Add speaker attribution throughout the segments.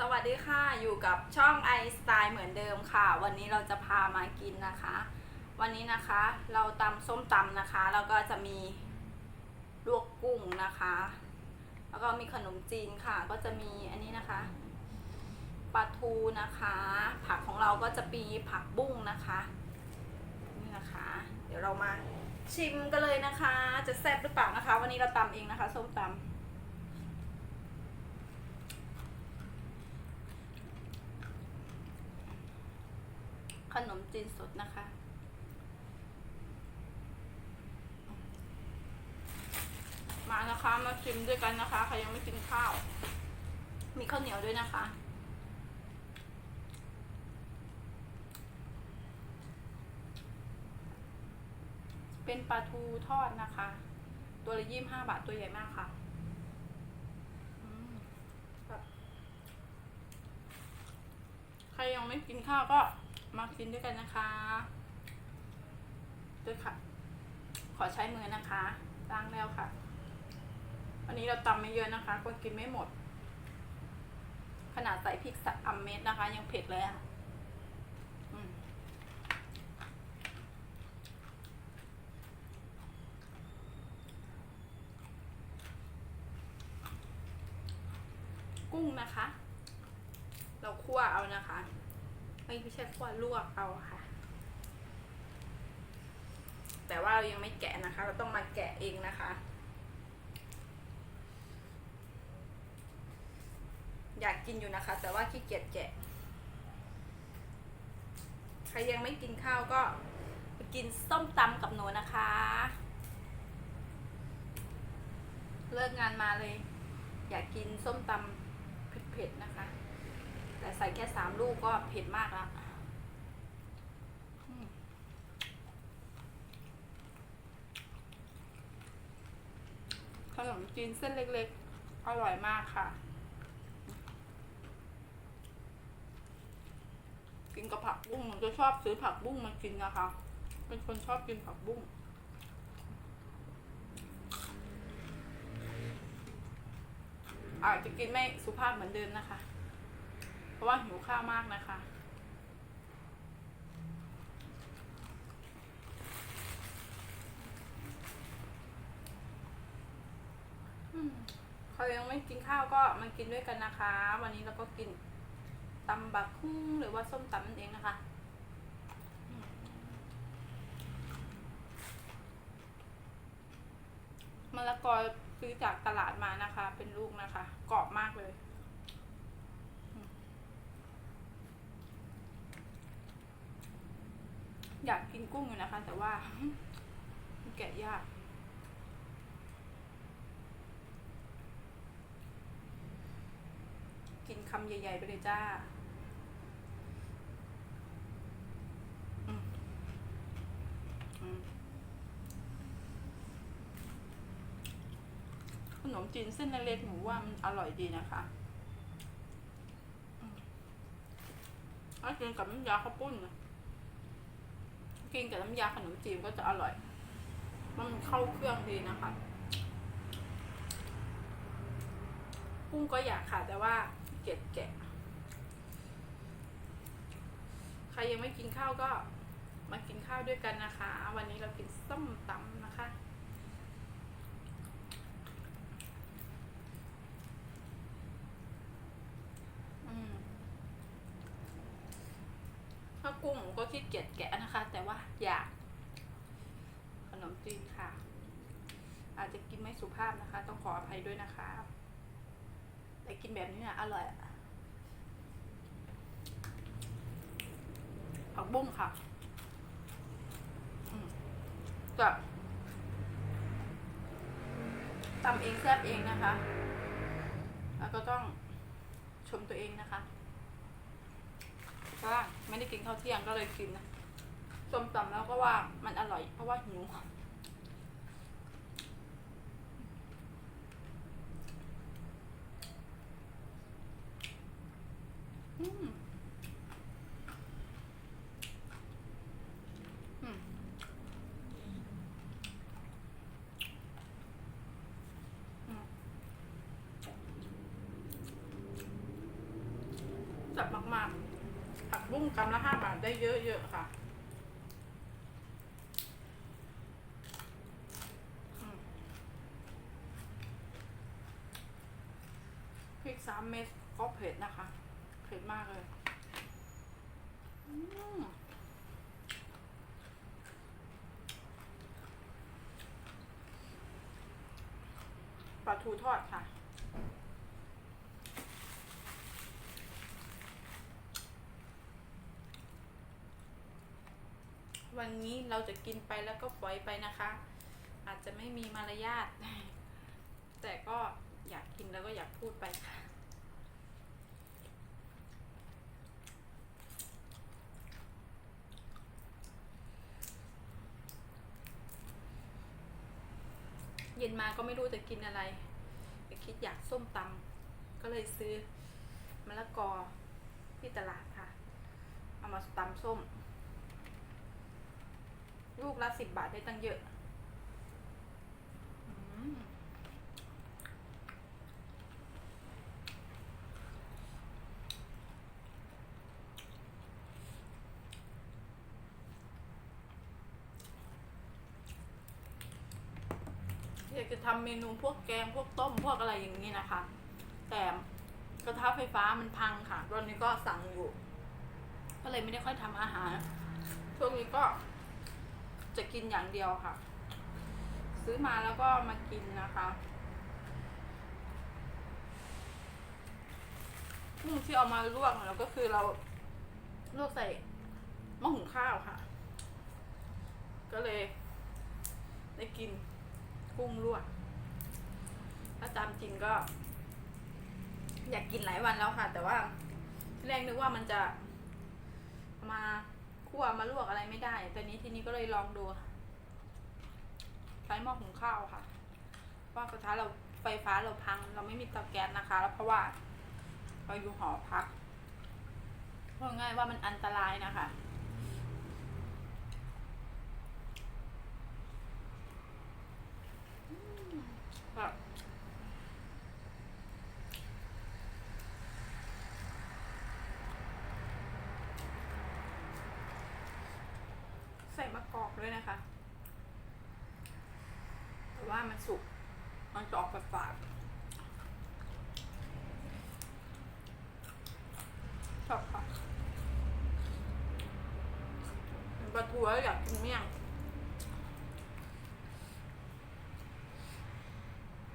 Speaker 1: สวัสดีค่ะ อยู่กับช่องไอสไตล์เหมือนเดิมค่ะ วันนี้เราจะพามากินนะคะ วันนี้นะคะ เราตำส้มตำนะคะ แล้วก็จะมีลวกกุ้งนะคะ แล้วก็มีขนมจีนค่ะ ก็จะมีอันนี้นะคะปลาทูนะคะ ผักของเราก็จะมีผักบุ้งนะคะนี่นะคะ เดี๋ยวเรามาชิมกันเลยนะคะ จะแซ่บหรือเปล่านะคะ วันนี้เราตำเองนะคะส้มตำ ขนมจีนสดนะคะ มานะคะมาชิมด้วย กันนะคะใครยังไม่กินข้าว มีข้าวเหนียวด้วยนะคะ เป็นปลาทูทอดนะคะ ตัวละยี่ห้าบาทตัวใหญ่มากค่ะใครยังไม่กินข้าวก็มากินด้วยกันนะคะด้วยค่ะ ขอใช้มือนะคะล้างแล้วค่ะ วันนี้เราตำไม่เยอะนะคะก็กินไม่หมด ขนาดใส่พริกสักอัมเม็ดนะคะ ยังเผ็ดเลยอะกุ้งนะคะ เราคั่วเอานะคะไม่ไม่ใช่คั่วลวกเอาค่ะ แต่ว่าเรายังไม่แกะนะคะ เราต้องมาแกะเองนะคะ อยากกินอยู่นะคะ แต่ว่าขี้เกียจแกะ ใครยังไม่กินข้าวก็ไปกินส้มตำกับหนูนะคะ เลิกงานมาเลย อยากกินส้มตำเผ็ดๆนะคะ แต่ใส่แค่สามลูกก็เผ็ดมากละอืมขนมจีนเส้นเล็กๆ อร่อยมากค่ะ กับผักบุ้งหนูจะชอบซื้อผักบุ้งมากินนะคะ เป็นคนชอบกินผักบุ้งอาจจะกินไม่สุภาพเหมือนเดิมนะคะ เพราะว่าหิวข้าวมากนะคะ ใครยังไม่กินข้าวก็มากินด้วยกันนะคะ วันนี้เราก็กิน ตำบักคุ้งหรือว่าส้มตำนั่นเองนะคะมะละกอซื้อจากตลาดมานะคะ เป็นลูกนะคะกรอบมากเลยอยากกินกุ้งอยู่นะคะ แต่ว่าแกะยาก กินคำใหญ่ ๆ ไปเลยจ้าอืมอืมข นมจีนเส้นเล็กๆหนูว่ามันอร่อยดีนะคะถ้ากินกับน้ำยาข้าวปุ้นกินกับน้ำยาขนมจีนก็จะอร่อย มันเข้าเครื่องดีนะคะกุ้งก็อยากค่ะแต่ว่าเกลียดแกะ ใครยังไม่กินข้าวก็มากินข้าวด้วยกันนะคะ วันนี้เรากินส้มตำนะคะ อืม ถ้า กุ้งก็ขี้เกียจแกะนะคะ แต่ว่าอยาก ขนมจีนค่ะ อาจจะกินไม่สุภาพนะคะ ต้องขออภัยด้วยนะคะแต่กินแบบนี้นี่ยอร่อยผักบุ้งค่ะจะตำเองแซ่บเองนะคะ แล้วก็ต้องชมตัวเองนะคะ เพราะว่าไม่ได้กินข้าวเที่ยงก็เลยกินนะส้มตำแล้วก็ว่ามันอร่อย เพราะว่าหิวอืมอืมอืมจับมาก ๆ ผักบุ้งกำละห้าบาทได้เยอะๆค่ะพริกสามเม็ดก็เผ็ดนะคะ เผ็ดมากเลยปลาทูทอดค่ะ วันนี้เราจะกินไปแล้วก็ปล่อยไปนะคะ อาจจะไม่มีมารยาทแต่ก็อยากกินแล้วก็อยากพูดไปค่ะเย็นมาก็ไม่รู้จะกินอะไรไปคิดอยากส้มตำก็เลยซื้อมะละกอที่ตลาดค่ะ เอามาตำส้ม ลูกละสิบบาทได้ตั้งเยอะอืมอยากจะทำเมนูพวกแกงพวกต้มพวกอะไรอย่างนี้นะคะ แต่กระทะไฟฟ้ามันพังค่ะตอนนี้ก็สั่งอยู่ ก็เลยไม่ได้ค่อยทำอาหารช่วงนี้ก็ จะกินอย่างเดียวค่ะ ซื้อมาแล้วก็มากินนะคะกุ้งที่เอามาลวกแล้วก็คือเราลวกใส่หม้อหุงข้าวค่ะ ก็เลย ได้กินกุ้งลวกถ้าตามจริงก็ อยากกินหลายวันแล้วค่ะ แต่ว่าที่แรกนึกว่ามันจะมา คั่วมาลวกอะไรไม่ได้แต่นี้ทีนี้ก็เลยลองดูใช้หม้อหุงข้าวค่ะว่ากระทะเราไฟฟ้าเราพัง เราไม่มีเตาแก๊สนะคะ แล้วเพราะว่าเราอยู่หอพักพูดง่ายว่ามันอันตรายนะคะอืมแบบ ใส่มะกอกด้วยนะคะ แต่ว่ามันสุก มันจะออกฝาดๆชอบค่ะเป็นปลาทูแล้วอยากกินเมี่ยง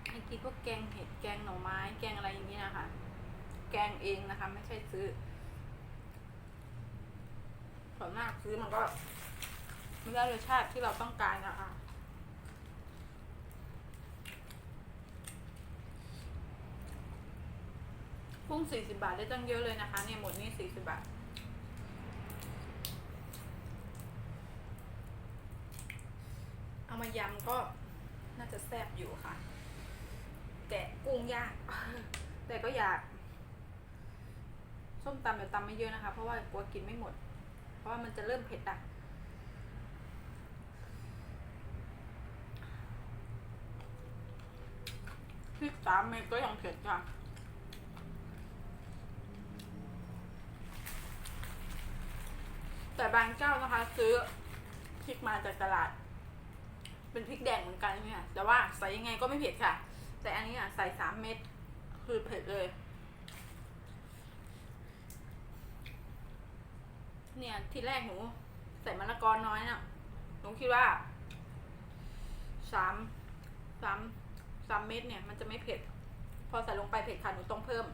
Speaker 1: ให้กินพวกแกงเห็ด แกงหน่อไม้ แกงอะไรอย่างนี้นะคะ แกงเองนะคะ ไม่ใช่ซื้อส่วนมากซื้อมันก็ ไม่ได้รสชาติที่เราต้องการนะคะกุ้งสี่สิบาทได้ตั้งเยอะเลยนะคะเนี่ยหมดนี่สี่สิบาทเอามายำก็น่าจะแซ่บอยู่ค่ะแต่กุ้งยาก แต่ก็อยาก ส้มตำเดี๋ยวตำไม่เยอะนะคะ เพราะว่ากลัวกินไม่หมด เพราะว่ามันจะเริ่มเผ็ดอะ พริกสามเม็ดก็ยังเผ็ดค่ะ แต่บางเจ้านะคะ ซื้อพริกมาจากตลาด เป็นพริกแดงเหมือนกันเนี่ย แต่ว่าใส่ยังไงก็ไม่เผ็ดค่ะ แต่อันนี้อะใส่สามเม็ดคือเผ็ดเลย เนี่ยทีแรกหนูใส่มะละกอน้อยน่ะหนูคิดว่าสามสาม สามเม็ดเนี่ยมันจะไม่เผ็ด พอใส่ลงไปเผ็ดค่ะหนูต้องเพิ่ม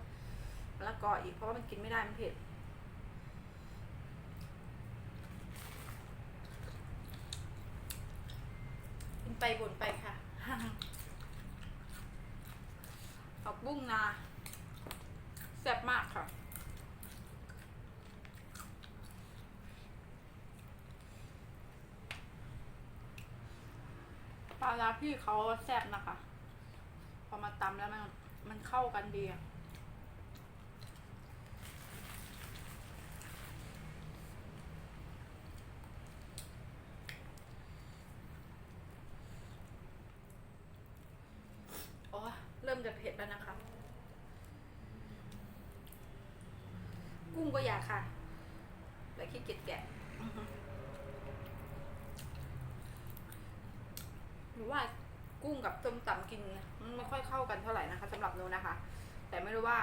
Speaker 1: มะละกออีกเพราะว่ามันกินไม่ได้มันเผ็ดกินไปบ่นไปค่ะผักบุ้งนาแซ่บมากค่ะปลาร้าพี่เขาแซ่บนะคะ พอมาตำแล้วมันมันเข้ากันดีอะโอ้เริ่มจะเผ็ดแล้วนะคะ กุ้งก็อยากค่ะแต่ขี้เกียจแกะหรือว่า กุ้งกับส้มตำกินมันไม่ค่อยเข้ากันเท่าไหร่นะคะสำหรับหนูนะคะ แต่ไม่รู้ว่า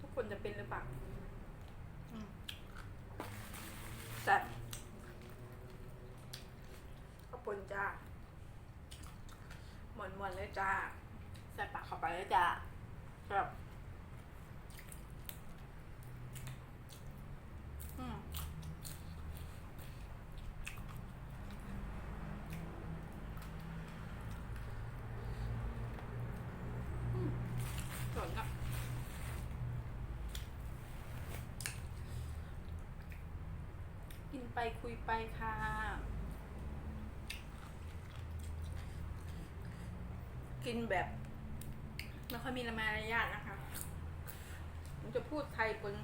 Speaker 1: ทุกคนจะเป็นหรือเปล่าแต่ขอบคุณจ้าหมวนหมวนๆเลยจ้าใส่ปากเข้าไปเลยจ้าแบบอืมอืมสนอะกิน ไปคุยไปค่ะ กินแบบไม่ค่อยมีละมารยาทนะคะผมจะพูดไทยบน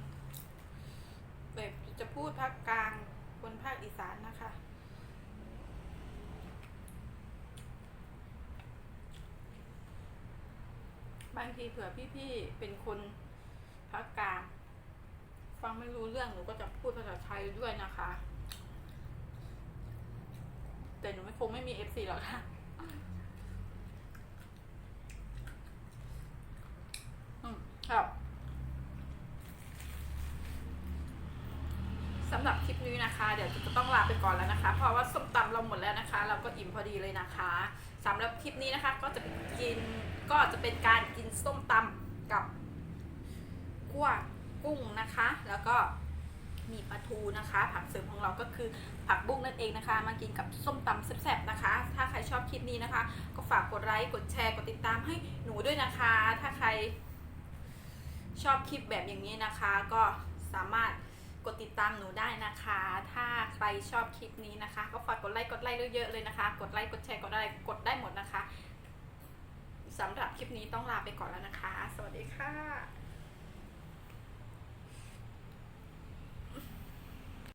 Speaker 1: แบบจะพูดภาคกลางบนภาคอีสานนะคะบางทีเผื่อพี่ๆ เป็นคนภาคกลาง ฟังไม่รู้เรื่องหนูก็จะพูดภาษาไทยด้วยนะคะ แต่หนูไม่คงไม่มีเอฟซีหรอกค่ะครับสำหรับคลิปนี้นะคะ เดี๋ยวจะต้องลาไปก่อนแล้วนะคะ เพราะว่าส้มตำเราหมดแล้วนะคะ เราก็อิ่มพอดีเลยนะคะสำหรับคลิปนี้นะคะ ก็จะกินก็จะเป็นการกินส้มตำกับกั้วกุ้งนะคะ แล้วก็ มีปลาทูนะคะ ผักเสริมของเราก็คือผักบุ้งนั่นเองนะคะ มากินกับส้มตำแซ่บๆนะคะ ถ้าใครชอบคลิปนี้นะคะ ก็ฝากกดไลค์กดแชร์กดติดตามให้หนูด้วยนะคะ ถ้าใครชอบคลิปแบบอย่างนี้นะคะ ก็สามารถกดติดตามหนูได้นะคะ ถ้าใครชอบคลิปนี้นะคะ ก็ฝากกดไลค์กดไลค์เยอะๆเลยนะคะ กดไลค์กดแชร์กดอะไรกดได้หมดนะคะสำหรับคลิปนี้ต้องลาไปก่อนแล้วนะคะ สวัสดีค่ะ